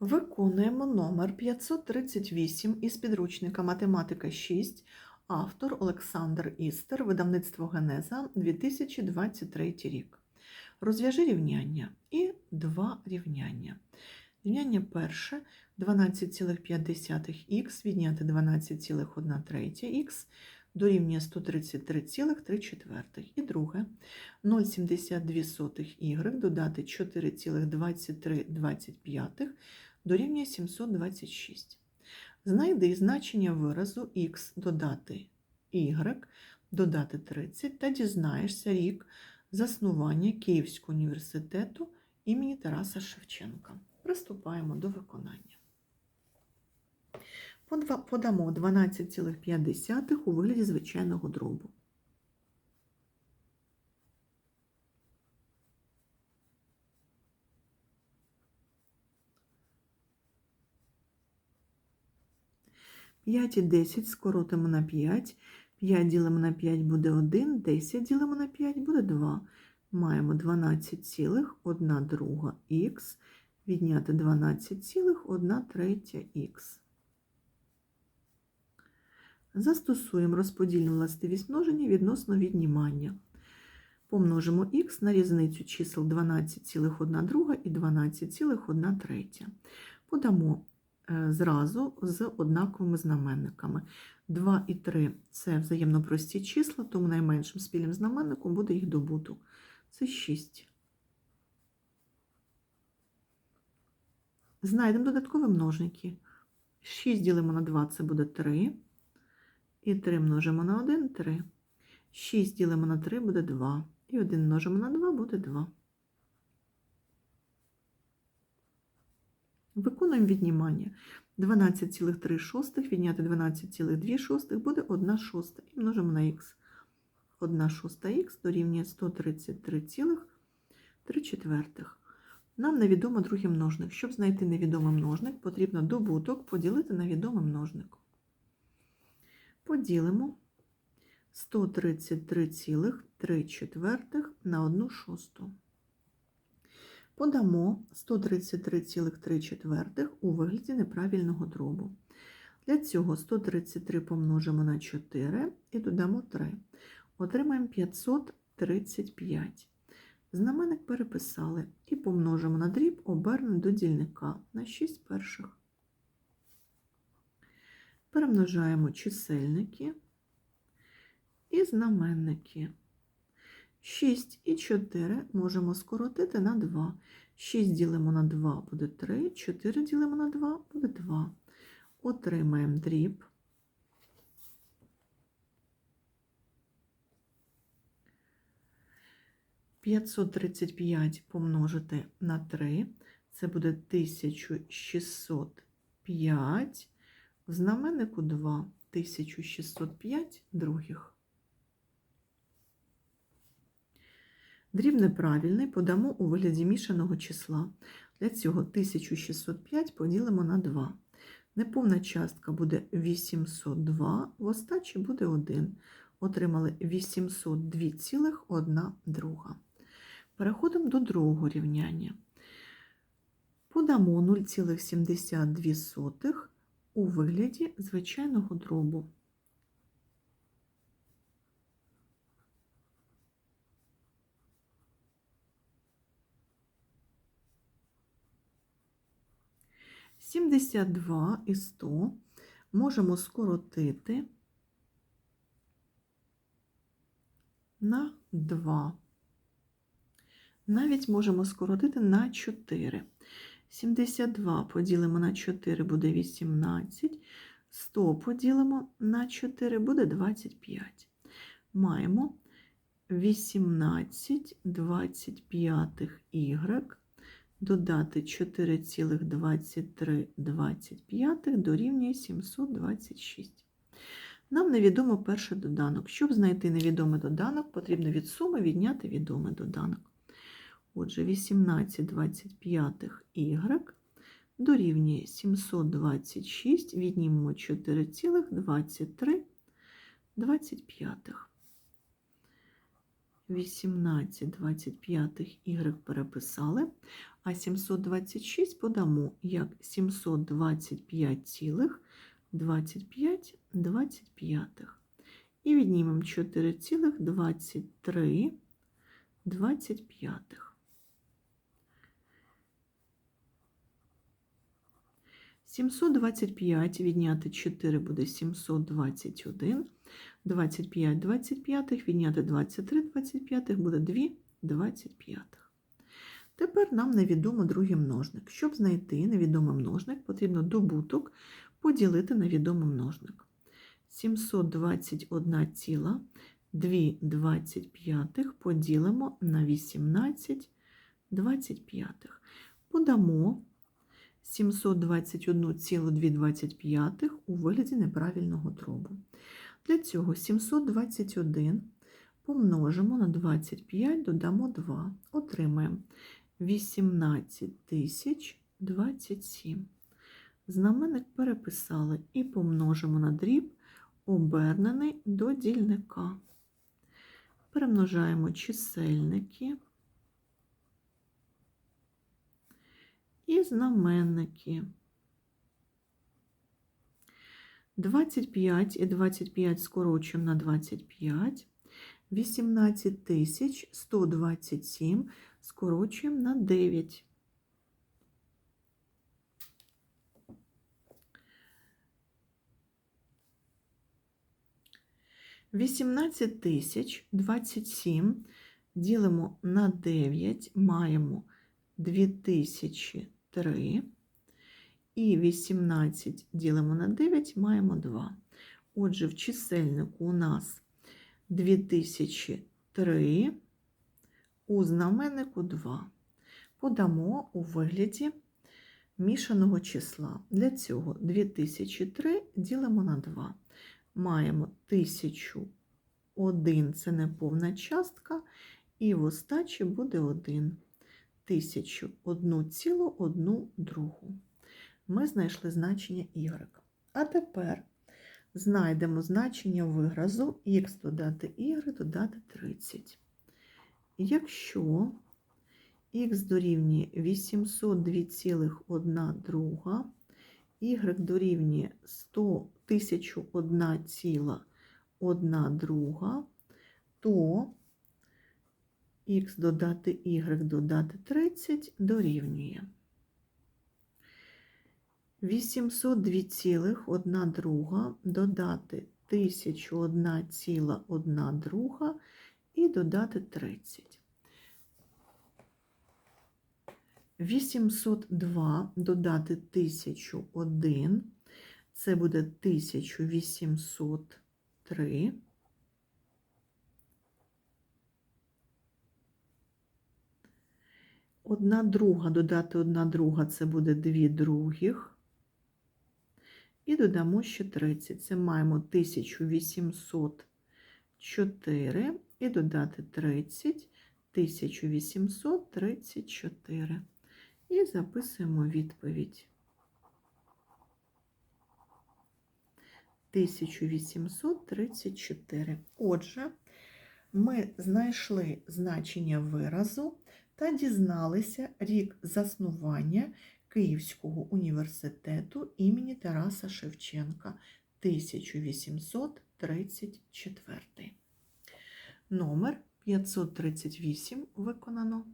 Виконуємо номер 538 із підручника Математика 6, автор Олександр Істер, видавництво Генеза 2023 рік. Розв'яжи рівняння і два рівняння. Рівняння перше 12,5х відняти 12,1 дорівнює 133,3. І друге 0,72y додати 4,2325 дорівнює 726. Знайди значення виразу х додати y додати 30 та дізнаєшся рік заснування Київського університету імені Тараса Шевченка. Приступаємо до виконання. Подамо 12,5 у вигляді звичайного дробу. П'ять і 10 скоротимо на 5. 5 ділимо на 5 буде 1, 10 ділимо на 5 буде 2. Маємо 12,1 друга х відняти 12,1 третя х. Застосуємо розподільну властивість множення відносно віднімання. Помножимо х на різницю чисел 12,1 друга і 12,1 третя. Подамо зразу з однаковими знаменниками. 2 і 3 – це взаємно прості числа, тому найменшим спільним знаменником буде їх добуток. Це 6. Знайдемо додаткові множники. 6 ділимо на 2 – це буде 3. І 3 множимо на 1 – 3. 6 ділимо на 3 буде 2. І 1 множимо на 2 буде 2. Виконуємо віднімання. 12,3 відняти 12,2 буде 1 шоста. І множимо на х. 1 шоста х дорівнює 133,3 четвертих. Нам невідомо другий множник. Щоб знайти невідомий множник, потрібно добуток поділити на відомий множник. Поділимо 133,3 четвертих на 1 шосту. Подамо 133,3 четвертих у вигляді неправильного дробу. Для цього 133 помножимо на 4 і додамо 3. Отримаємо 535. Знаменник переписали і помножимо на дріб обернений до дільника на 6 перших. Перемножаємо чисельники і знаменники. 6 і 4 можемо скоротити на 2. 6 ділимо на 2 буде 3, 4 ділимо на 2 буде 2. Отримаємо дріб. П'ятсот тридцять п'ять помножити на 3, це буде 1605. В знаменнику 2 1605 других. Дріб неправильний подамо у вигляді мішаного числа. Для цього 1605 поділимо на 2. Неповна частка буде 802, в остачі буде 1. Отримали 802,1 друга. Переходимо до другого рівняння. Подамо 0,72 у вигляді звичайного дробу. Сімдесят два і 100 можемо скоротити на 2. Навіть можемо скоротити на 4. 72 поділимо на 4 буде 18. 100 поділимо на 4 буде 25. Маємо 18 25 y додати 4,2325 дорівнює 726. Нам невідомо перший доданок. Щоб знайти невідомий доданок, потрібно від суми відняти відомий доданок. Отже, 18 25 y дорівнює 726, віднімемо 4,23 25. 18 25 y переписали, а 726 подамо як 725 цілих 25 25. І віднімемо 4,23 25. Сімсот двадцять п'ять відняти 4 буде 721. 25 25 відняти 23 25 буде 2 25. Тепер нам невідомо другий множник. Щоб знайти невідомий множник, потрібно добуток поділити на відомий множник. 721,2 поділимо на 18 25. Подамо 721,2 у вигляді неправильного дробу. Для цього 721 помножимо на 25, додамо 2, отримаємо 18027. Знаменник переписали і помножимо на дріб, обернений до дільника. Перемножаємо чисельники і знаменники. 25 і 25 скорочуємо на 25. 18127 скорочуємо на 9. Вісімнадцять тисяч двадцять сім ділимо на 9, маємо 2003. І 18 ділимо на 9, маємо 2. Отже, в чисельнику у нас 2003, у знаменнику 2. Подамо у вигляді мішаного числа. Для цього 2003 ділимо на 2. Маємо 1001 це неповна частка, і в остачі буде 1. 1001 цілу 1 другу ми знайшли значення y. А тепер знайдемо значення виразу х додати y додати 30. Якщо х дорівнює 802,1 друга, y дорівнює 100 1001,1 друга, то х додати y додати 30 дорівнює 802,1 друга додати 1001,1 друга і додати 30. 802 додати 1001, це буде 1803. Одна друга додати одна друга це буде дві других. І додамо ще 30. Це маємо 1804 і додати 30, 1834. І записуємо відповідь. 1834. Отже, ми знайшли значення виразу та дізналися рік заснування Київського університету імені Тараса Шевченка 1834. Номер 538 виконано.